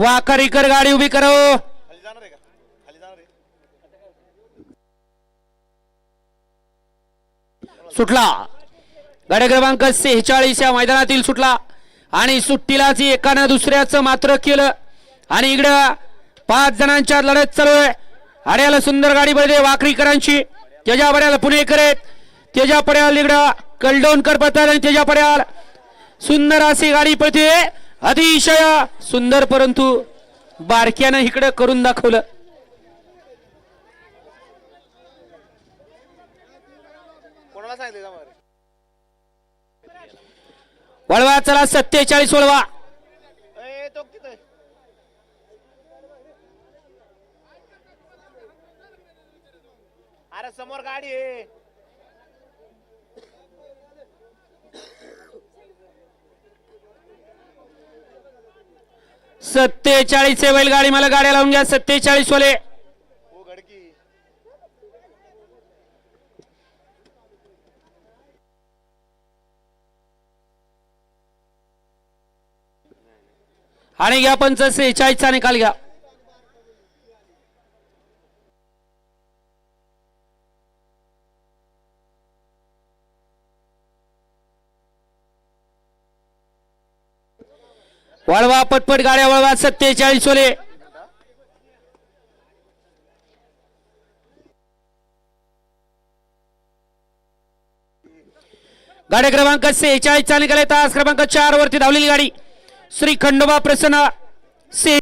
वाकरीकर गाडी उभी करो. सुटला. गाड्या क्रमांक सेहेचाळीस या मैदानातील सुटला. आणि सुट्टीलाच एकानं दुसऱ्याचं मात्र केलं. आणि इकडं पाच जणांच्या लढत चालू आहे आड्याला सुंदर गाडी बळदे वाकरीकरांची. त्याच्या पड्याला पुणेकर आहेत. त्याच्या पड्याला इकडं कलडोनकर पळतात आणि त्याच्या पड्याला सुंदर अशी गाडी पळते. अतिशय सुंदर परंतु बारक्यानं इकडं करून दाखवलं? वळवा चला सत्तेचाळीस वळवा? अरे समोर गाडी आहे सत्तेचाळीस बैलगाडी मला गाड्या लावून घ्या. सत्तेचाळीस वाले आणि घ्या पंच सेहेचाळीसचा निकाल घ्या. वळवा पटपट गाड्या वळवा सत्तेचाळीस वाले गाड्या क्रमांक सेहेचाळीसचा निघाला आहे तास क्रमांक चार वरती धावलेली गाडी. श्री खंडोबा प्रसन्न से